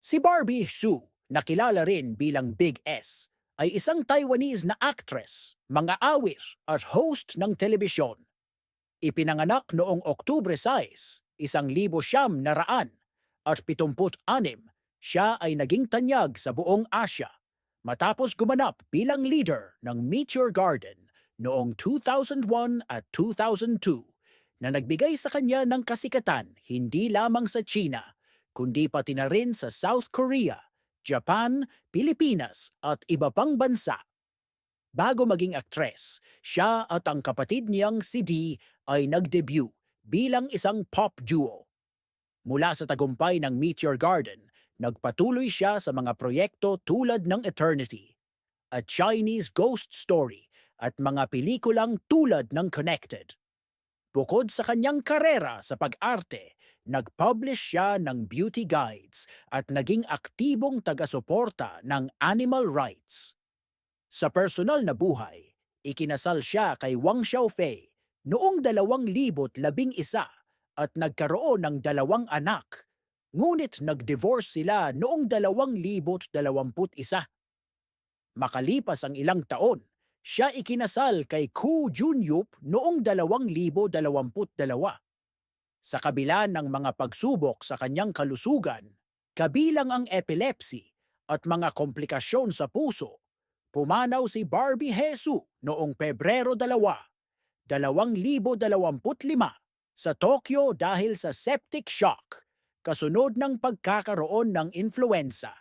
Si Barbie Hsu, na kilala rin bilang Big S, ay isang Taiwanese na actress, mga awir at host ng telebisyon. Ipinanganak noong Oktubre 6, isang libo siyam na raan at pitumput anim, siya ay naging tanyag sa buong Asya matapos gumanap bilang leader ng Meteor Garden noong 2001 at 2002 na nagbigay sa kanya ng kasikatan hindi lamang sa China, kundi pati na rin sa South Korea, Japan, Pilipinas at iba pang bansa. Bago maging aktres, siya at ang kapatid niyang si Dee ay nag-debut bilang isang pop duo. Mula sa tagumpay ng Meteor Garden, nagpatuloy siya sa mga proyekto tulad ng Eternity, A Chinese Ghost Story at mga pelikulang tulad ng Connected. Bukod sa kanyang karera sa pag-arte, nag-publish siya ng beauty guides at naging aktibong taga-suporta ng animal rights. Sa personal na buhay, ikinasal siya kay Wang Xiaofei noong 2011 at nagkaroon ng dalawang anak, ngunit nag-divorce sila noong 2021. Makalipas ang ilang taon, siya ikinasal kay Koo Junyup noong 2022. Sa kabila ng mga pagsubok sa kanyang kalusugan, kabilang ang epilepsy at mga komplikasyon sa puso, pumanaw si Barbie Hesu noong Pebrero 2, 2025 sa Tokyo dahil sa septic shock kasunod ng pagkakaroon ng influenza.